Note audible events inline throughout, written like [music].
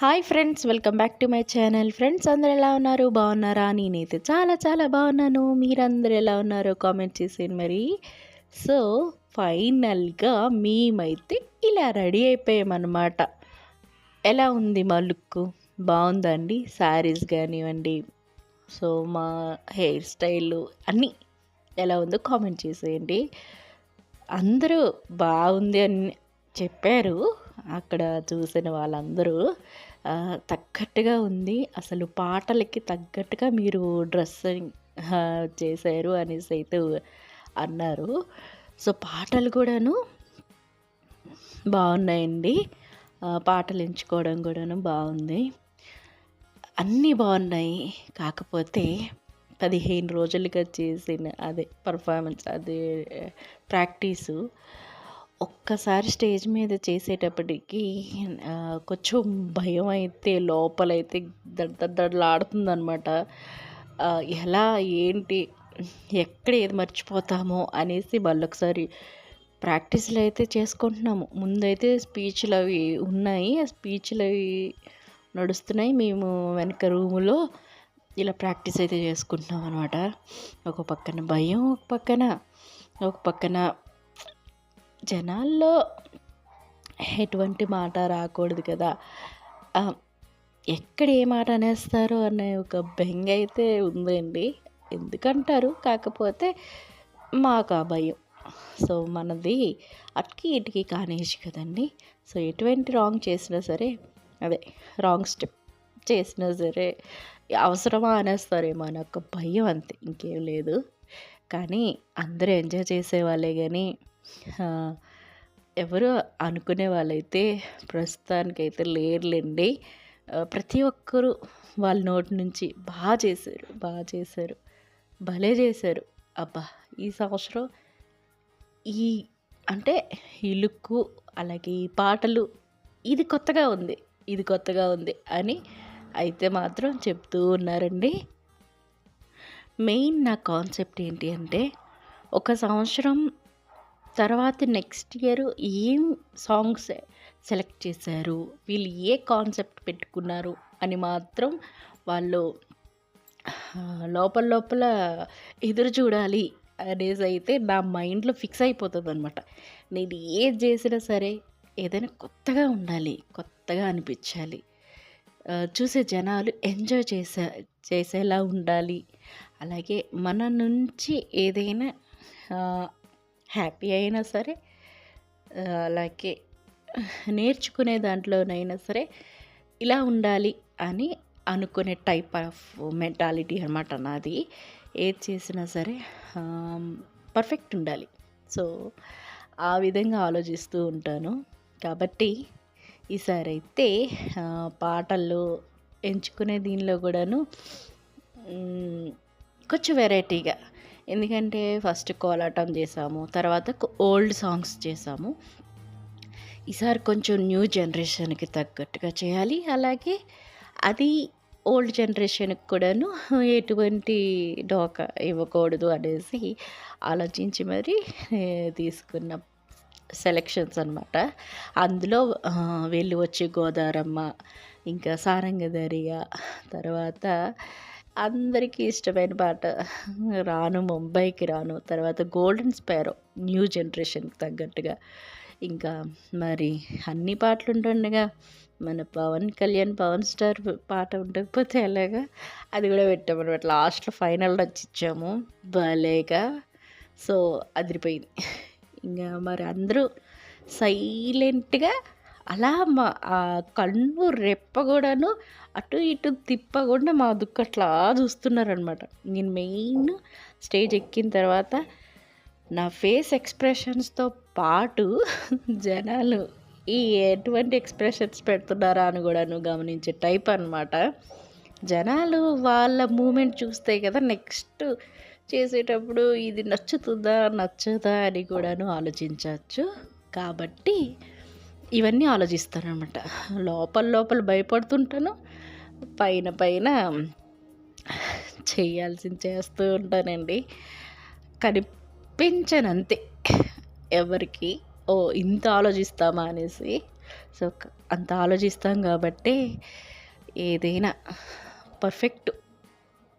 Hi friends welcome back to my channel. Friends అందరు ఎలా ఉన్నారు? బాగున్నారా? నేనైతే చాలా చాలా బాగున్నాను. మీరందరూ ఎలా ఉన్నారో కామెంట్ చేసేయండి మరి. సో ఫైనల్గా మేమైతే ఇలా రెడీ అయిపోయామన్నమాట. ఎలా ఉంది మా లుక్? బాగుందండి శారీస్ కానివ్వండి. సో మా హెయిర్ స్టైల్ అన్నీ ఎలా ఉందో కామెంట్ చేసేయండి. అందరూ బాగుంది అని చెప్పారు. అక్కడ చూసిన వాళ్ళందరూ తగ్గట్టుగా ఉంది. అసలు పాటలకి తగ్గట్టుగా మీరు డ్రెస్సింగ్ చేశారు అనేసి అయితే అన్నారు. సో పాటలు కూడాను బాగున్నాయండి. పాటలు ఎంచుకోవడం కూడాను బాగుంది. అన్నీ బాగున్నాయి. కాకపోతే పదిహేను రోజులుగా చేసిన అదే పర్ఫార్మెన్స్ అదే ప్రాక్టీసు ఒక్కసారి స్టేజ్ మీద చేసేటప్పటికి కొంచెం భయం అయితే లోపలైతే దడదడలాడుతుంది అనమాట ఎలా ఏంటి ఎక్కడ ఏది మర్చిపోతామో అనేసి వాళ్ళు ఒకసారి ప్రాక్టీస్లు అయితే చేసుకుంటున్నాము. ముందైతే స్పీచ్లు అవి ఉన్నాయి. ఆ స్పీచ్లు అవి నడుస్తున్నాయి. మేము వెనక రూములో ఇలా ప్రాక్టీస్ అయితే చేసుకుంటున్నాం అనమాట ఒక పక్కన భయం ఒక పక్కన ఒక పక్కన జనాల్లో ఎటువంటి మాట రాకూడదు కదా. ఎక్కడ ఏ మాట అనేస్తారు అనే ఒక బెంగ అయితే ఉందండి. ఎందుకంటారు? కాకపోతే మాకు ఆ భయం. సో మనది అటుకి ఇటుకి కానేసి కదండి. సో ఎటువంటి రాంగ్ చేసినా సరే అదే రాంగ్ స్టెప్ చేసినా సరే అవసరమా అనేస్తారేమో అని ఒక భయం అంతే. ఇంకేం లేదు. కానీ అందరూ ఎంజాయ్ చేసేవాళ్ళే కానీ ఎవరు అనుకునే వాళ్ళైతే ప్రస్తుతానికైతే లేరులేండి. ప్రతి ఒక్కరూ వాళ్ళ నోటి నుంచి బాగా చేశారు బాగా చేశారు భలే చేశారు. అబ్బా ఈ సంవత్సరం ఈ అంటే ఈ లుక్కు అలాగే ఈ పాటలు ఇది కొత్తగా ఉంది ఇది కొత్తగా ఉంది అని అయితే మాత్రం చెప్తూ ఉన్నారండి. మెయిన్ నా కాన్సెప్ట్ ఏంటి అంటే ఒక సంవత్సరం తర్వాత నెక్స్ట్ ఇయర్ ఏం సాంగ్స్ సెలెక్ట్ చేశారు? వీళ్ళు ఏ కాన్సెప్ట్ పెట్టుకున్నారు? అని మాత్రం వాళ్ళు లోపల లోపల ఎదురు చూడాలి అనేసి అయితే నా మైండ్లో ఫిక్స్ అయిపోతుంది అనమాట నేను ఏది చేసినా సరే ఏదైనా కొత్తగా ఉండాలి కొత్తగా అనిపించాలి. చూసే జనాలు ఎంజాయ్ చేసే చేసేలా ఉండాలి. అలాగే మన నుంచి ఏదైనా హ్యాపీ అయినా సరే అలాగే నేర్చుకునే దాంట్లోనైనా సరే ఇలా ఉండాలి అని అనుకునే టైప్ ఆఫ్ మెంటాలిటీ అనమాట నాది. ఏది చేసినా సరే పర్ఫెక్ట్ ఉండాలి. సో ఆ విధంగా ఆలోచిస్తూ ఉంటాను. కాబట్టి ఈసారి అయితే పాటల్లో ఎంచుకునే దీనిలో కూడాను కొంచెం వెరైటీగా ఎందుకంటే ఫస్ట్ కోలాటం చేసాము తర్వాత ఓల్డ్ సాంగ్స్ చేసాము. ఈసారి కొంచెం న్యూ జనరేషన్కి తగ్గట్టుగా చేయాలి. అలాగే అది ఓల్డ్ జనరేషన్కి కూడాను ఎటువంటి డోకా ఇవ్వకూడదు అనేసి ఆలోచించి మరి తీసుకున్న సెలెక్షన్స్ అనమాట అందులో వెళ్ళి వచ్చి గోదారమ్మ ఇంకా సారంగధరియ తర్వాత అందరికీ ఇష్టమైన పాట రాను ముంబైకి రాను తర్వాత గోల్డెన్ స్పైరో న్యూ జనరేషన్కి తగ్గట్టుగా. ఇంకా మరి అన్ని పాటలు ఉంటుండగా మన పవన్ కళ్యాణ్ పవన్ స్టార్ పాట ఉండకపోతే ఎలాగా? అది కూడా పెట్టామన్నమాట లాస్ట్లో ఫైనల్ వచ్చి ఇచ్చాము. భలేగా. సో అదిరిపోయింది. ఇంకా మరి అందరూ సైలెంట్గా అలా మా ఆ కన్ను రెప్ప కూడాను అటు ఇటు తిప్పకుండా మా దుక్కట్లా చూస్తున్నారనమాట. నేను మెయిన్ స్టేజ్ ఎక్కిన తర్వాత నా ఫేస్ ఎక్స్ప్రెషన్స్తో పాటు జనాలు ఈ ఎటువంటి ఎక్స్ప్రెషన్స్ పెడుతున్నారా అని కూడాను గమనించే టైప్ అనమాట. జనాలు వాళ్ళ మూమెంట్ చూస్తే కదా నెక్స్ట్ చేసేటప్పుడు ఇది నచ్చుతుందా నచ్చదా అని కూడాను ఆలోచించవచ్చు కాబట్టి ఇవన్నీ ఆలోచిస్తానమాట లోపల లోపల భయపడుతుంటాను. పైన పైన చేయాల్సింది చేస్తూ ఉంటానండి. కనిపించను అంతే ఎవరికి? ఓ ఇంత ఆలోచిస్తామా అనేసి. సో అంత ఆలోచిస్తాం కాబట్టి ఏదైనా పర్ఫెక్ట్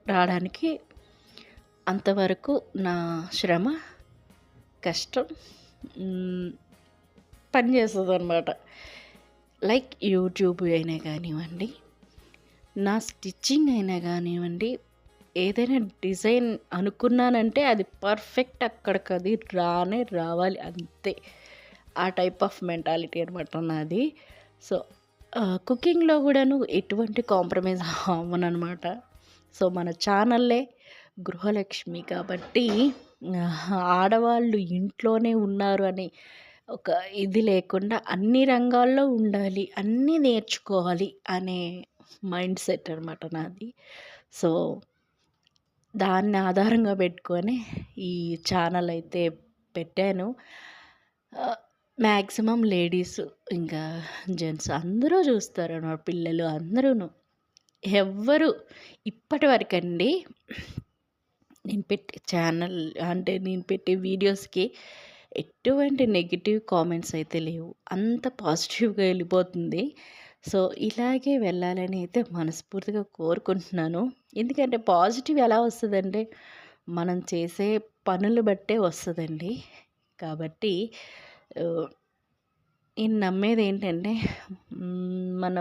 రావడానికి అంతవరకు నా శ్రమ కష్టం పనిచేస్తుంది అనమాట లైక్ యూట్యూబ్ అయినా కానివ్వండి నా స్టిచ్చింగ్ అయినా కానివ్వండి ఏదైనా డిజైన్ అనుకున్నానంటే అది పర్ఫెక్ట్ అక్కడికి అది రానే రావాలి అంతే. ఆ టైప్ ఆఫ్ మెంటాలిటీ అనమాట నాది. సో కుకింగ్లో కూడాను ఎటువంటి కాంప్రమైజ్ అవ్వనమాట సో మన ఛానల్లే గృహలక్ష్మి కాబట్టి ఆడవాళ్ళు ఇంట్లోనే ఉన్నారు అని ఒక ఇది లేకుండా అన్ని రంగాల్లో ఉండాలి అన్నీ నేర్చుకోవాలి అనే మైండ్ సెట్ అనమాట నాది. సో దాన్ని ఆధారంగా పెట్టుకొని ఈ ఛానల్ అయితే పెట్టాను. మ్యాక్సిమం లేడీస్ ఇంకా జెంట్స్ అందరూ చూస్తారు అన్నమాట పిల్లలు అందరూ ఎవ్వరు ఇప్పటి వరకండి నేను పెట్టే ఛానల్ అంటే నేను పెట్టే వీడియోస్కి ఎటువంటి నెగిటివ్ కామెంట్స్ అయితే లేవు. అంత పాజిటివ్గా వెళ్ళిపోతుంది. సో ఇలాగే వెళ్ళాలని అయితే మనస్ఫూర్తిగా కోరుకుంటున్నాను. ఎందుకంటే పాజిటివ్ ఎలా వస్తుందంటే మనం చేసే పనులు బట్టే వస్తుందండి. కాబట్టి నేను నమ్మేది ఏంటంటే మన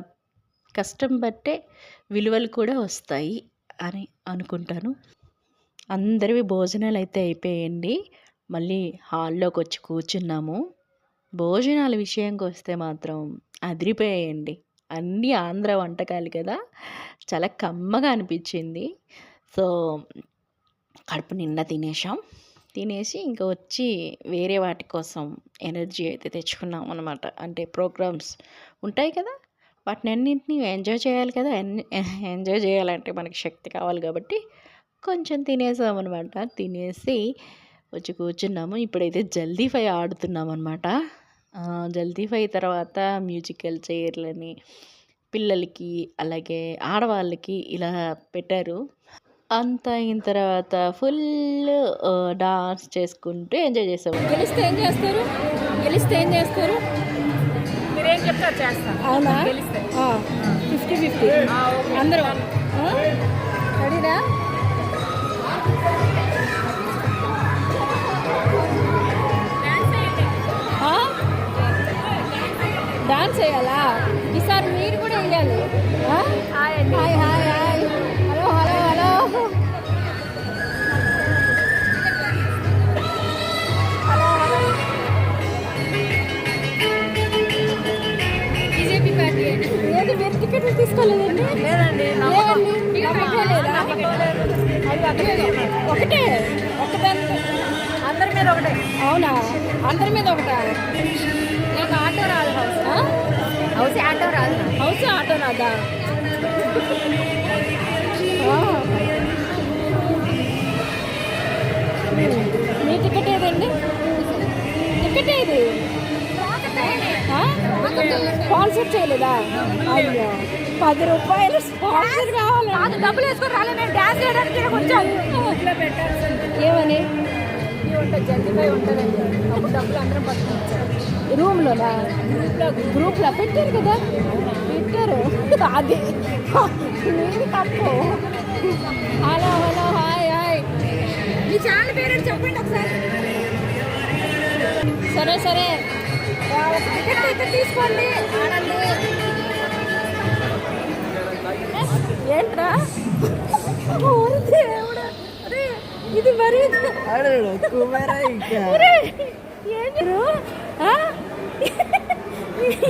కష్టం బట్టే విలువలు కూడా వస్తాయి అని అనుకుంటాను. అందరివి భోజనాలు అయితే అయిపోయాయండి. మళ్ళీ హాల్లోకి వచ్చి కూర్చున్నాము. భోజనాల విషయంకి వస్తే మాత్రం అదిరిపోయాయండి. అన్నీ ఆంధ్ర వంటకాలు కదా చాలా కమ్మగా అనిపించింది. సో కడుపు నిండా తినేసాం తినేసి ఇంకా వచ్చి వేరే వాటి కోసం ఎనర్జీ అయితే తెచ్చుకున్నాం అనమాట అంటే ప్రోగ్రామ్స్ ఉంటాయి కదా వాటిని అన్నింటినీ ఎంజాయ్ చేయాలి కదా [laughs] ఎంజాయ్ చేయాలంటే మనకి శక్తి కావాలి కాబట్టి కొంచెం తినేసాం అనమాట తినేసి వచ్చి కూర్చున్నాము. ఇప్పుడైతే జల్దీ ఫై ఆడుతున్నాం అనమాట జల్దీ ఫై తర్వాత మ్యూజికల్ చైర్లని పిల్లలకి అలాగే ఆడవాళ్ళకి ఇలా పెట్టారు. అంతా అయిన తర్వాత ఫుల్ డాన్స్ చేసుకుంటూ ఎంజాయ్ చేసాము గెలిస్తే ఏం చేస్తారు? గెలిస్తే ఏం చేస్తారు? మీరేం చెప్తారు అవునా? గెలిస్తే. Fifty fifty. అందరూ. రెడీనా? డాన్స్ వేయాలా ఈసారి మీరు కూడా వేయాలి ఆ? Hi hi hi hello hello hello. BJP party ఏది మీరు టికెట్లు తీసుకోలేదండి? లేదండి ఒకటే. ఒకటే. అందరి మీద ఒకటే. అవునా? అందరి మీద ఒకటా? ఆటో రాదు హౌస్ ఆటో రాదు హౌస్ ఆటో ఆ. మీ టికెట్ ఏదండి? టికెట్ ఏది? స్పాన్సర్ చేయలేదా? అయ్యో. పది రూపాయలు స్పాన్సర్ కావాలి. డబ్బులు వేసుకొని రాలే మేము డ్యాన్స్ చేయడానికి ఇక్కడికి వచ్చాం ఏమని? ఉంటుంది జల్దీపై ఉంటుందండి డబ్బులు అందరం పట్టుకుంటాం రూమ్లోనా గ్రూప్లో పెట్టారు కదా? పెట్టారు. అది. నీది తప్పు. Hello hello hi hi. మీ ఛానల్ పేరు చెప్పండి ఒకసారి. సరే సరే. టికెట్ అయితే తీసుకోండి. ఆడండి ఏంట్రా ఇది మరి ఒరే, ఏం మీరు ఆ?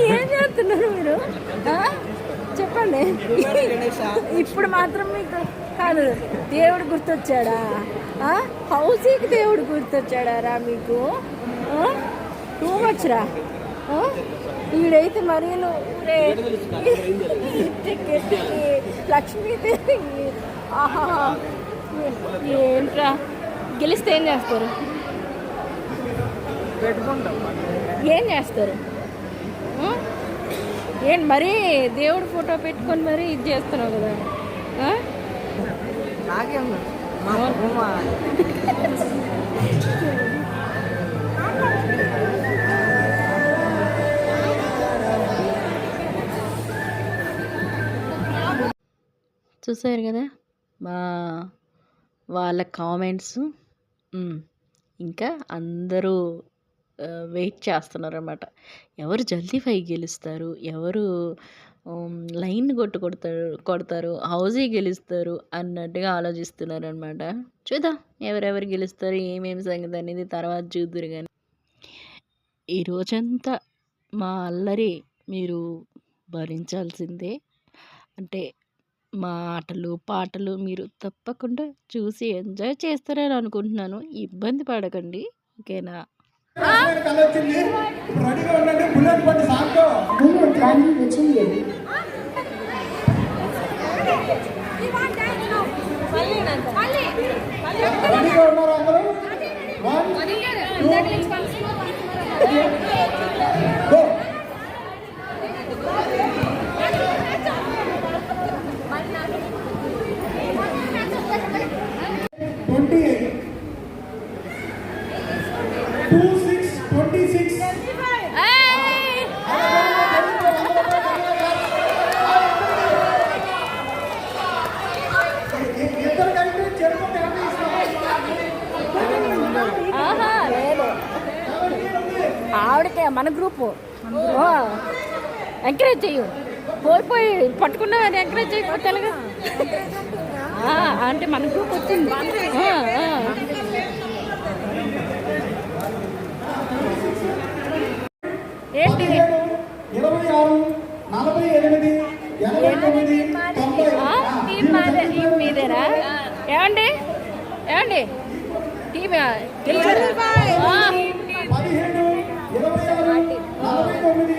ఏం చేస్తున్నారు మీరు? చెప్పండి. ఇప్పుడు మాత్రం మీకు కాదు. దేవుడు గుర్తొచ్చాడా? హౌసీకి దేవుడు గుర్తొచ్చాడా రా. మీకు టూ మచ్ రా వీడైతే మరీ లక్ష్మీదేవి ఆహా. ఏంట్రా? గెలిస్తే ఏం చేస్తారు? ఏం చేస్తారు? ఏం మరీ దేవుడు ఫోటో పెట్టుకొని మరీ ఇది చేస్తున్నావు కదా? చూసారు కదా? మా వాళ్ళ కామెంట్స్. ఇంకా అందరూ వెయిట్ చేస్తున్నారన్నమాట. ఎవరు జల్దీ ఫైవ్ గెలుస్తారు? ఎవరు లైన్ కొట్టు కొడతారు కొడతారు హౌజీ గెలుస్తారు అన్నట్టుగా ఆలోచిస్తున్నారు అనమాట చూద్దాం ఎవరెవరు గెలుస్తారు ఏమేమి సంగతి అనేది తర్వాత చూద్దురు కానీ ఈ రోజంతా మా అల్లరి మీరు భరించాల్సిందే. అంటే మా ఆటలు పాటలు మీరు తప్పకుండా చూసి ఎంజాయ్ చేస్తారని అనుకుంటున్నాను. ఇబ్బంది పడకండి ఓకేనా? కళ వచ్చింది. ఇప్పుడు రెడీగా ఉండండి బుల్లెట్ బండి సాంగ్తో రెడీగా ఉన్నారు అందరూ? వన్ మన గ్రూపు. ఎంకరేజ్ చెయ్యు. పోయి పోయి పట్టుకున్నామని ఎంకరేజ్ చేయకపోతే అంటే మన గ్రూప్ వచ్చింది. ఏంటి పదిహేడు ఇరవై ఆరు నలభై ఎనిమిది ఎనభై తొమ్మిది తొంభై ఆ, టీం మాదే టీం మీదేనా ఏమండి? ఏమండి? టీం తొమ్మిది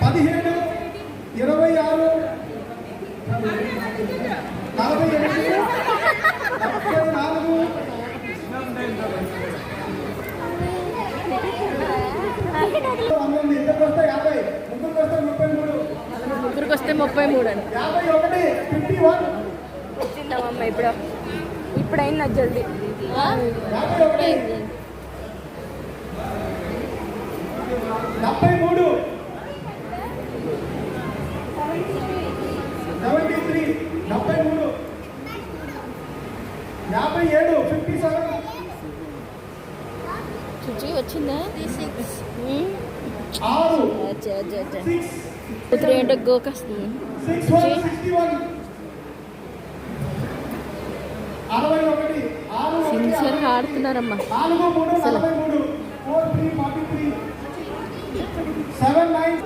పదిహేడు ఇరవై ఆరు నలభై ఎనిమిది ముప్పై నాలుగు. పంతొమ్మిది ఇద్దరికి వస్తే యాభై ముగ్గురికి వస్తే ముప్పై మూడు. ముగ్గురికి వస్తే ముప్పై మూడు అని యాభై ఒకటి ఫిఫ్టీ వన్ వచ్చిందామమ్మ ఇప్పుడు ఇప్పుడు అయింది జల్దీ యాభై ఒకటి డెబ్బై మూడు. సెవెంటీ త్రీ డెబ్బై మూడు. యాభై ఏడు. ఫిఫ్టీ సెవెన్ చూచి వచ్చిందా. ఆరు. కూతురు ఏంటో గోకొస్తుంది సిక్స్ వన్ సిక్స్టీ వన్ అరవై ఒకటి ఆరు ఒకటి సిన్సియర్గా ఆడుతున్నారమ్మా నాలుగు మూడు నలభై మూడు four three forty three seven nine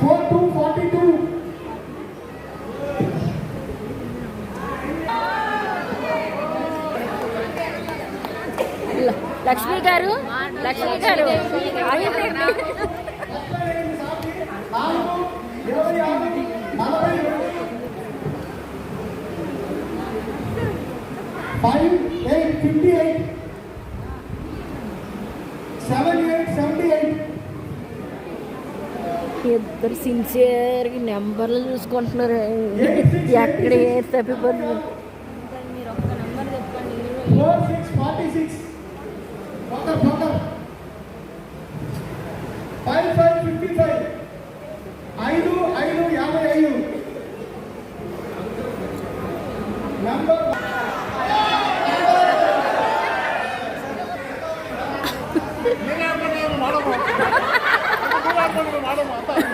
four two forty two ల- లక్ష్మి గారు లక్ష్మి గారు ఆగండి. నాలుగు ఇరవై ఆరు నలభై five eight fifty eight seven eight seventy eight ఇద్దరు సిన్సియర్గా నెంబర్లు చూసుకుంటున్నారు ఎక్కడ ఏ తప్పిపోతుంది ఫోర్ సిక్స్ ఫార్టీ సిక్స్ పక్కర్ పక్కర్ ఫైవ్ ఫైవ్ ఫిఫ్టీ ఫైవ్ ఐదు ఐదు యాభై ఐదు నంబర్ ఒకటి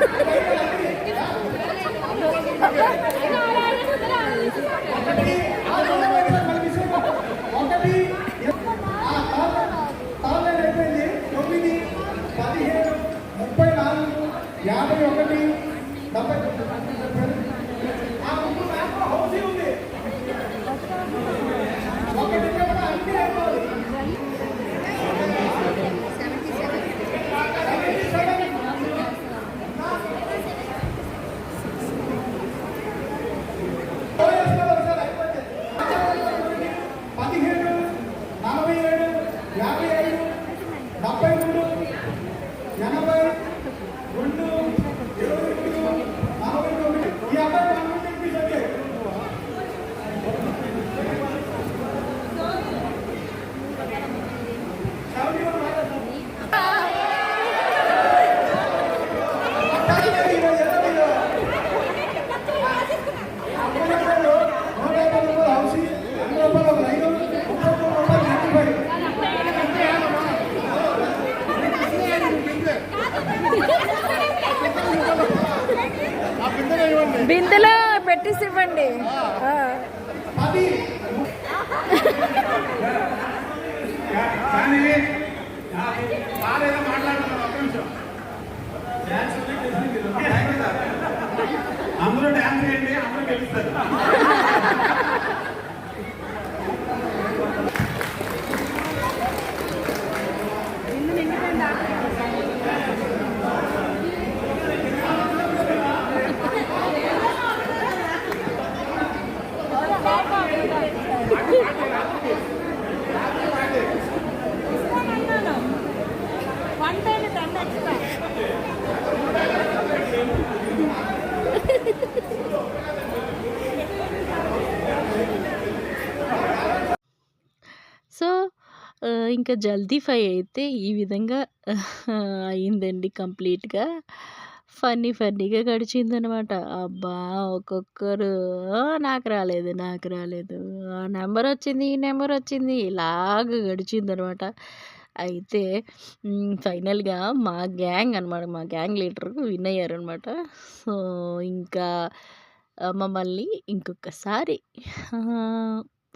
ఇంకా జల్దీ ఫై అయితే ఈ విధంగా అయిందండి కంప్లీట్గా. ఫన్నీ ఫన్నీగా గడిచిందనమాట. అబ్బా! ఒక్కొక్కరు నాకు రాలేదు నాకు రాలేదు. ఆ నెంబర్ వచ్చింది ఈ నెంబర్ వచ్చింది ఇలాగ గడిచిందనమాట. అయితే ఫైనల్గా మా గ్యాంగ్ అనమాట మా గ్యాంగ్ లీడర్ విన్ అయ్యారనమాట. సో ఇంకా మమ్మల్ని ఇంకొకసారి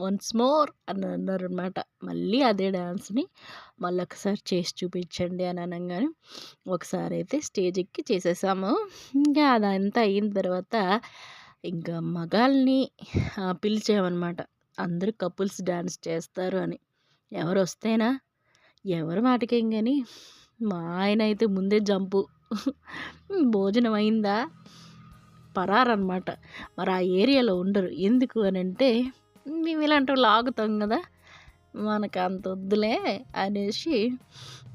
వన్స్ మోర్ అని అన్నారనమాట. మళ్ళీ అదే డ్యాన్స్ని మళ్ళీ ఒకసారి చేసి చూపించండి అని అనగానే ఒకసారి అయితే స్టేజ్ ఎక్కి చేసేసాము. ఇంకా అదంతా అయిన తర్వాత ఇంకా మగాల్ని పిలిచామన్నమాట అందరూ కపుల్స్ డ్యాన్స్ చేస్తారు అని. ఎవరు వస్తేనా ఎవరు మాటకేం కానీ మా ఆయన అయితే ముందే జంపు. భోజనం అయిందా? పరారనమాట. మరి ఆ ఏరియాలో ఉండరు. ఎందుకు అని అంటే మేము ఇలాంటివి లాగుతాం కదా. మనకు అంత వద్దులే అనేసి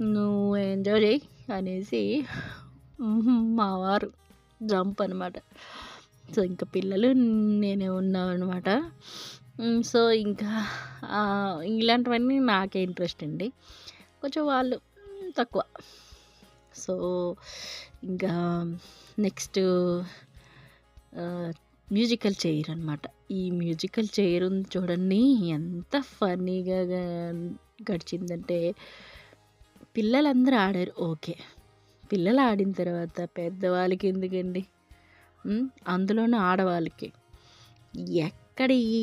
నువ్వు ఎంజాయ్ చేయి అనేసి మా వారు జంప్ అనమాట సో ఇంకా పిల్లలు నేనే ఉన్నాం అనమాట సో ఇంకా ఇలాంటివన్నీ నాకే ఇంట్రెస్ట్ అండి. కొంచెం వాళ్ళు తక్కువ. సో ఇంకా నెక్స్ట్ మ్యూజికల్ చైర్ అనమాట ఈ మ్యూజికల్ చైర్ ఉంది చూడండి ఎంత ఫన్నీగా గడిచిందంటే పిల్లలందరూ ఆడారు. ఓకే పిల్లలు ఆడిన తర్వాత పెద్దవాళ్ళకి ఎందుకండి? అందులోనూ ఆడవాళ్ళకి. ఎక్కడ ఏ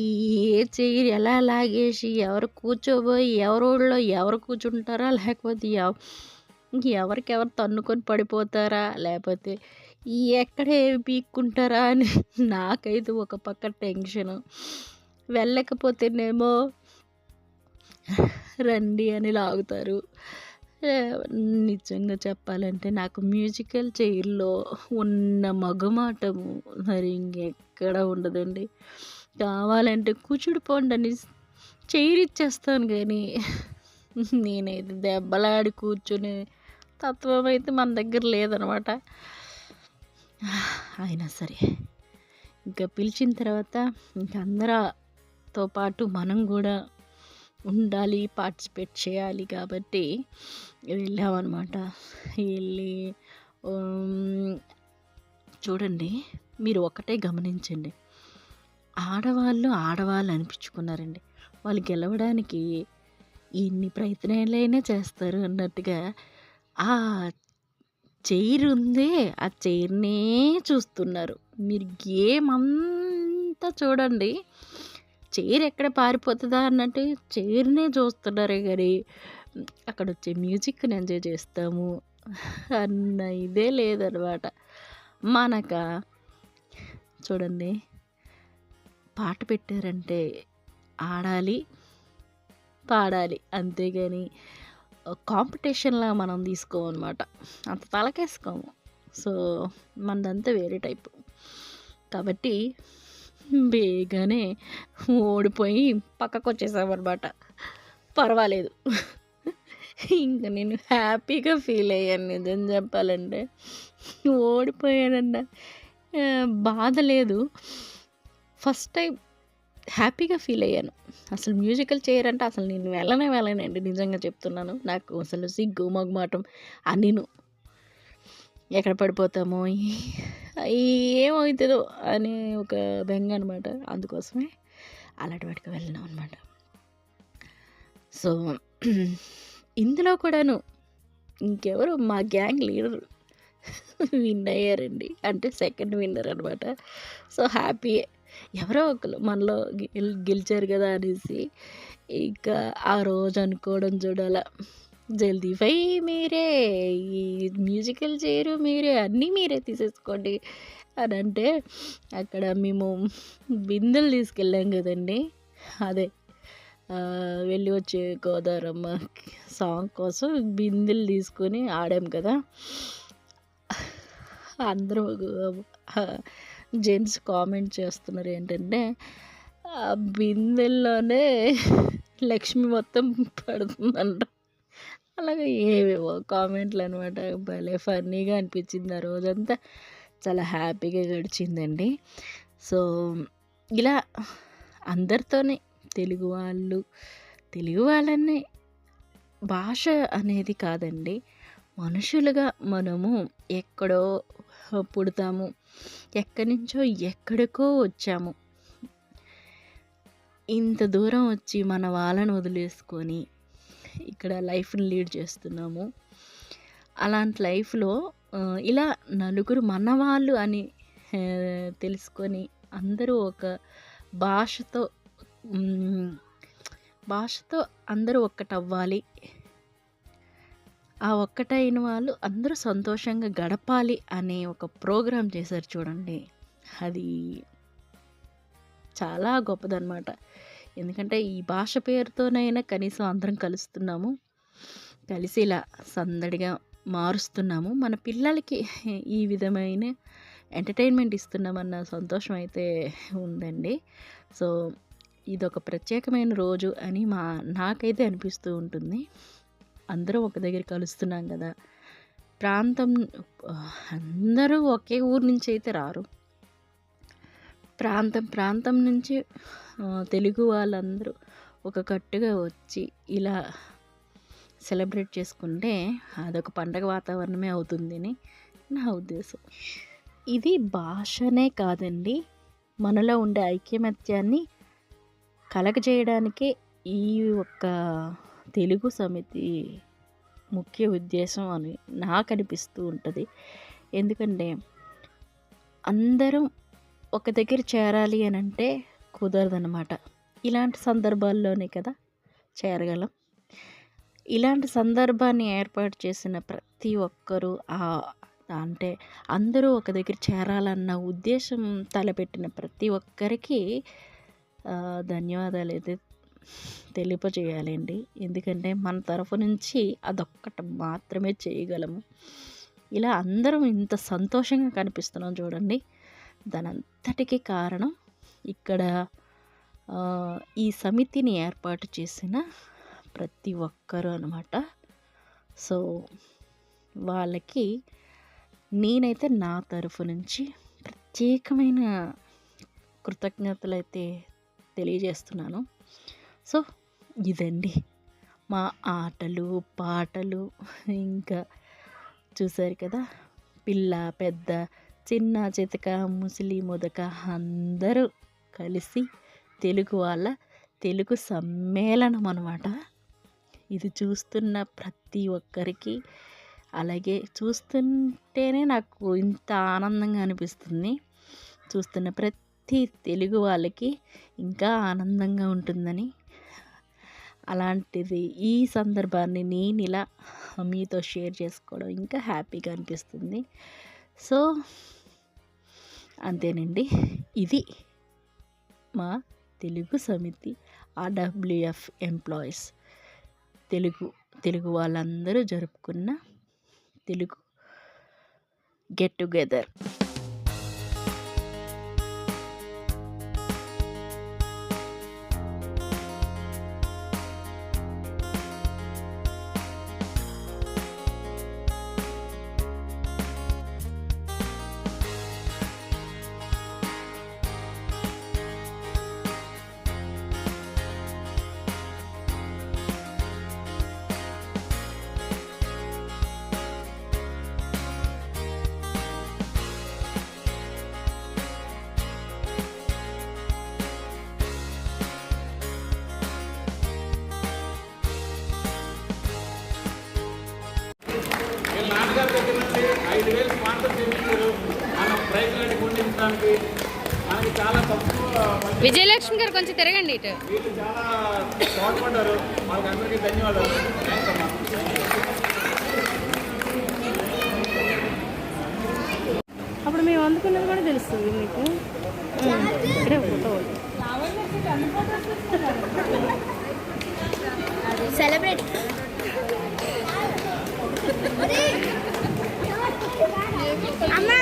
చైర్ ఎలా లాగేసి ఎవరు కూర్చోబోయి ఎవరోళ్ళో ఎవరు కూర్చుంటారా లేకపోతే ఎవరికెవరు తన్నుకొని పడిపోతారా లేకపోతే ఎక్కడే పీక్కుంటారా అని [laughs] నాకైతే ఒక పక్క టెన్షన్. వెళ్ళకపోతేనేమో రండి అని లాగుతారు. నిజంగా చెప్పాలంటే నాకు మ్యూజికల్ చైర్లో ఉన్న మగమాటము మరి ఇంకెక్కడ ఉండదండి. కావాలంటే కూర్చుడి అని చైర్ ఇచ్చేస్తాను కానీ నేనైతే దెబ్బలాడి కూర్చునే తత్వం అయితే మన దగ్గర లేదనమాట. [sighs] అయినా సరే. ఇంకా పిలిచిన తర్వాత ఇంకా అందరితో పాటు మనం కూడా ఉండాలి పార్టిసిపేట్ చేయాలి కాబట్టి వెళ్ళామన్నమాట. వెళ్ళి చూడండి మీరు ఒకటే గమనించండి. ఆడవాళ్ళు ఆడవాళ్ళు అనిపించుకున్నారండి. వాళ్ళు గెలవడానికి ఎన్ని ప్రయత్నాలైనా చేస్తారు అన్నట్టుగా ఆ చైర్ ఉంది ఆ చైర్నే చూస్తున్నారు. మీరు గేమ్ అంతా చూడండి. చైర్ ఎక్కడ పారిపోతుందా అన్నట్టు చైర్నే చూస్తున్నారు కానీ అక్కడ వచ్చే మ్యూజిక్ని ఎంజాయ్ చేస్తాము అన్న ఇదే లేదనమాట. మనక చూడండి. పాట పెట్టారంటే ఆడాలి పాడాలి. అంతేగాని కాంపిటీషన్లా మనం తీసుకోమన్నమాట అంత తలకేసుకోము. సో మనదంతా వేరే టైపు. కాబట్టి బేగానే ఓడిపోయి పక్కకు వచ్చేసామన్నమాట పర్వాలేదు. ఇంకా నేను హ్యాపీగా ఫీల్ అయ్యాను నిజం చెప్పాలంటే. ఓడిపోయానన్న బాధ లేదు. ఫస్ట్ టైం హ్యాపీగా ఫీల్ అయ్యాను. అసలు మ్యూజికల్ చేయరంటే అసలు నేను వెళ్ళనే వెళ్ళనండి నిజంగా చెప్తున్నాను. నాకు అసలు సిగ్గు మగుమాటం అనిను ఎక్కడ పడిపోతామో ఏమవుతుందో అనే ఒక బెంగ అనమాట అందుకోసమే అలాంటి వాటికి వెళ్ళినాం అనమాట సో ఇందులో కూడాను ఇంకెవరు మా గ్యాంగ్ లీడర్ విన్ అయ్యారండి. అంటే సెకండ్ విన్నర్ అనమాట సో హ్యాపీయే ఎవరో ఒకరు మనలో గెల్ గెలిచారు కదా అనేసి ఇంకా ఆ రోజు అనుకోవడం చూడాల. జల్దీ ఫై మీరే ఈ మ్యూజికల్ చేయరు మీరే అన్నీ మీరే తీసేసుకోండి అని అంటే అక్కడ మేము బిందెలు తీసుకెళ్ళాం కదండి. అదే వెళ్ళి వచ్చే గోదావరమ్మ సాంగ్ కోసం బిందెలు తీసుకొని ఆడాం కదా. అందరూ జెంట్స్ కామెంట్ చేస్తున్నారు ఏంటంటే ఆ బిందెల్లోనే లక్ష్మి మొత్తం పడుతుందంట. అలాగే ఏవేవో కామెంట్లు అనమాట భలే ఫన్నీగా అనిపించింది ఆ రోజంతా. చాలా హ్యాపీగా గడిచిందండి. సో ఇలా అందరితోనే తెలుగు వాళ్ళు తెలుగు వాళ్ళని భాష అనేది కాదండి మనుషులుగా మనము ఎక్కడో పుడతాము. ఎక్కడి నుంచో ఎక్కడికో వచ్చాము. ఇంత దూరం వచ్చి మన వాళ్ళను వదిలేసుకొని ఇక్కడ లైఫ్ని లీడ్ చేస్తున్నాము. అలాంటి లైఫ్లో ఇలా నలుగురు మన వాళ్ళు అని తెలుసుకొని అందరూ ఒక భాషతో భాషతో అందరూ ఒక్కటవ్వాలి. ఆ ఒక్కటైన వాళ్ళు అందరూ సంతోషంగా గడపాలి అనే ఒక ప్రోగ్రాం చేశారు చూడండి. అది చాలా గొప్పదనమాట ఎందుకంటే ఈ భాష పేరుతోనైనా కనీసం అందరం కలుస్తున్నాము. కలిసి ఇలా సందడిగా మారుస్తున్నాము. మన పిల్లలకి ఈ విధమైన ఎంటర్టైన్మెంట్ ఇస్తున్నామన్న సంతోషం అయితే ఉందండి. సో ఇదొక ప్రత్యేకమైన రోజు అని మా నాకైతే అనిపిస్తూ ఉంటుంది. అందరూ ఒక దగ్గర కలుస్తున్నాం కదా. ప్రాంతం అందరూ ఒకే ఊరు నుంచి అయితే రారు. ప్రాంతం ప్రాంతం నుంచి తెలుగు వాళ్ళందరూ ఒక కట్టుగా వచ్చి ఇలా సెలబ్రేట్ చేసుకుంటే అదొక పండగ వాతావరణమే అవుతుందని నా ఉద్దేశం. ఇది భాషనే కాదండి. మనలో ఉండే ఐక్యమత్యాన్ని కలగజేయడానికే ఈ ఒక్క తెలుగు సమితి ముఖ్య ఉద్దేశం అని నాకు అనిపిస్తూ ఉంటుంది. ఎందుకంటే అందరం ఒక దగ్గర చేరాలి అని అంటే కుదరదనమాట ఇలాంటి సందర్భాల్లోనే కదా చేరగలం. ఇలాంటి సందర్భాన్ని ఏర్పాటు చేసిన ప్రతి ఒక్కరూ అంటే అందరూ ఒక దగ్గర చేరాలన్న ఉద్దేశం తలపెట్టిన ప్రతి ఒక్కరికి ధన్యవాదాలు అయితే. తెలియపజేయాలండి ఎందుకంటే మన తరఫు నుంచి అదొక్కటి మాత్రమే చేయగలము. ఇలా అందరం ఇంత సంతోషంగా కనిపిస్తున్నాం చూడండి. దానంతటికీ కారణం ఇక్కడ ఈ సమితిని ఏర్పాటు చేసిన ప్రతి ఒక్కరు అనమాట సో వాళ్ళకి నేనైతే నా తరఫు నుంచి ప్రత్యేకమైన కృతజ్ఞతలు అయితే తెలియజేస్తున్నాను. సో ఇదండి. మా ఆటలు పాటలు ఇంకా చూసారు కదా? పిల్ల పెద్ద చిన్న చితక ముసలి ముదక అందరూ కలిసి తెలుగు వాళ్ళ తెలుగు సమ్మేళనం అనమాట ఇది చూస్తున్న ప్రతి ఒక్కరికి అలాగే చూస్తుంటేనే నాకు ఇంత ఆనందంగా అనిపిస్తుంది. చూస్తున్న ప్రతి తెలుగు వాళ్ళకి ఇంకా ఆనందంగా ఉంటుందని అలాంటిది ఈ సందర్భాన్ని నేను ఇలా మీతో షేర్ చేసుకోవడం ఇంకా హ్యాపీగా అనిపిస్తుంది. సో అంతేనండి. ఇది మా తెలుగు సమితి ఆర్డబ్ల్యూఎఫ్ ఎంప్లాయీస్. తెలుగు తెలుగు వాళ్ళందరూ జరుపుకున్న తెలుగు గెట్ టుగెదర్. నాన్నగారి దగ్గర నుండి ఐదు వేలు స్పాన్సర్ చేయించారు మనం ప్రైజ్లను పొందించడానికి మనకి చాలా తక్కువ విజయలక్ష్మి గారు కొంచెం తిరగండి ఇటు. వీళ్ళు చాలా తోడ్పడ్డారు వాళ్ళకి అందరికీ ధన్యవాదాలు. అప్పుడు మేము అందుకున్నది కూడా తెలుస్తుంది మీకు. ఇక్కడే ఫోటో సెలబ్రేట్ అమ్మా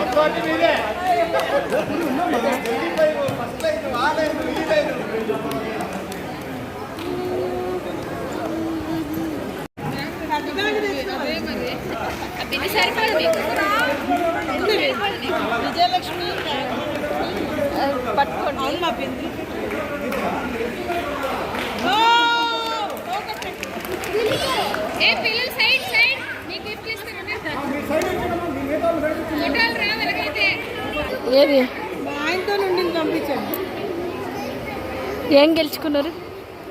ఒక్కోటి మీరే ఫస్ట్ లైన్ ఆ లైన్ ఈ లైన్ ఇది సరిపోదు మీకు విజయలక్ష్మి పట్టుకోండి మా ఏ పిల్లలు సైడ్ సైడ్ మీకు గిఫ్ట్ ఇస్తాను ఫోటోలు రా వెనకైతే. ఏది? మా ఆయనతో నుండి పంపించండి. ఏం గెలుచుకున్నారు?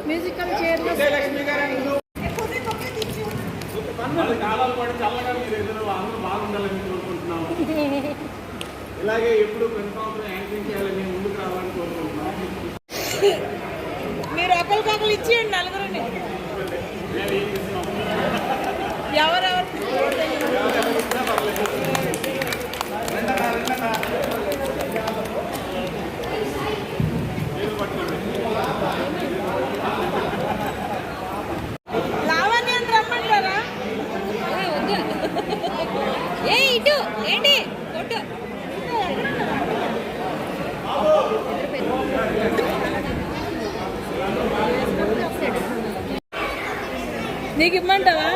మ్యూజికల్ మీరు ఇలాగే ఎప్పుడు చేయాలని ముందుకు రావాలని కోరుకుంటున్నాం ఒకరికొకరు ఇచ్చేయండి నలుగురిని. ఎవరెవరు లావణ్యం రమ్మంటారా ఏ ఇటు ఏంటి ఫోటో నీకు ఇమ్మంటావా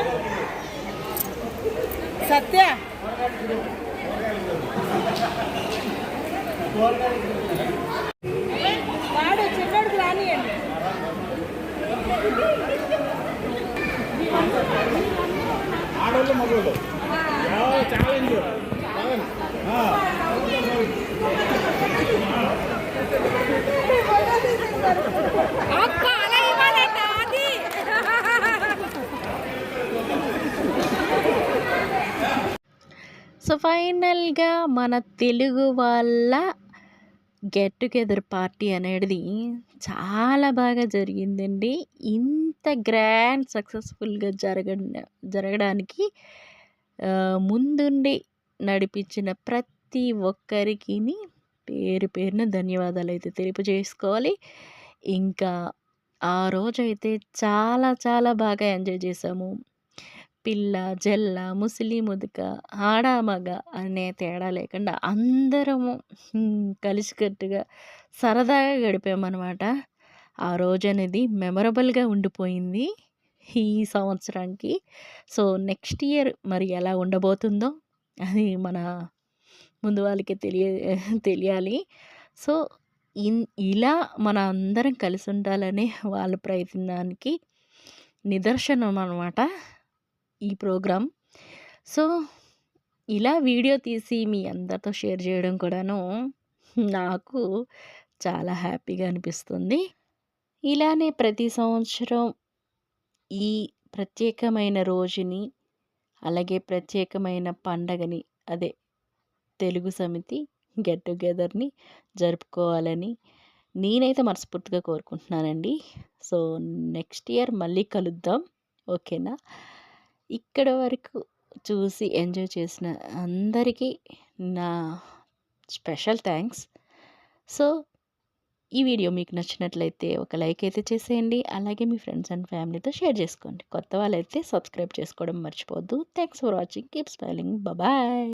సత్య వాడు చిన్నోడికి రానియండి ఆడవాళ్ళు మగవాళ్ళు ఛాలెంజ్ అక్క అలా ఇవ్వాలంట అది సో ఫైనల్గా మన తెలుగు వాళ్ళ గెట్ టుగెదర్ పార్టీ అనేది చాలా బాగా జరిగిందండి. ఇంత గ్రాండ్ సక్సెస్ఫుల్గా జరగ జరగడానికి ముందుండి నడిపించిన ప్రతి ఒక్కరికి పేరు పేరున ధన్యవాదాలు అయితే తెలియజేసుకోవాలి. ఇంకా ఆ రోజైతే చాలా చాలా బాగా ఎంజాయ్ చేసాము పిల్ల జల్ల ముసలి ముదుక ఆడ మగ అనే తేడా లేకుండా అందరము కలిసికట్టుగా సరదాగా గడిపామన్నమాట. ఆ రోజు అనేది మెమరబుల్గా ఉండిపోయింది ఈ సంవత్సరానికి. సో నెక్స్ట్ ఇయర్ మరి ఎలా ఉండబోతుందో అది మన ముందు వాళ్ళకి తెలియ తెలియాలి. సో ఇన్ ఇలా మన అందరం కలిసి ఉండాలనే వాళ్ళ ప్రయత్నానికి నిదర్శనం అనమాట ఈ ప్రోగ్రామ్. సో ఇలా వీడియో తీసి మీ అందరితో షేర్ చేయడం కూడాను నాకు చాలా హ్యాపీగా అనిపిస్తుంది. ఇలానే ప్రతి సంవత్సరం ఈ ప్రత్యేకమైన రోజుని అలాగే ప్రత్యేకమైన పండగని అదే తెలుగు సమితి గెట్ టుగెదర్ని జరుపుకోవాలని నేనైతే మనస్ఫూర్తిగా కోరుకుంటున్నానండి. సో నెక్స్ట్ ఇయర్ మళ్ళీ కలుద్దాం. ఓకేనా? ఇక్కడ వరకు చూసి ఎంజాయ్ చేసిన అందరికీ నా స్పెషల్ థ్యాంక్స్ సో ఈ వీడియో మీకు నచ్చినట్లయితే ఒక లైక్ అయితే చేసేయండి. అలాగే మీ ఫ్రెండ్స్ అండ్ ఫ్యామిలీతో షేర్ చేసుకోండి. కొత్త వాళ్ళైతే సబ్స్క్రైబ్ చేసుకోవడం మర్చిపోద్దు thanks for watching. Keep smiling. Bye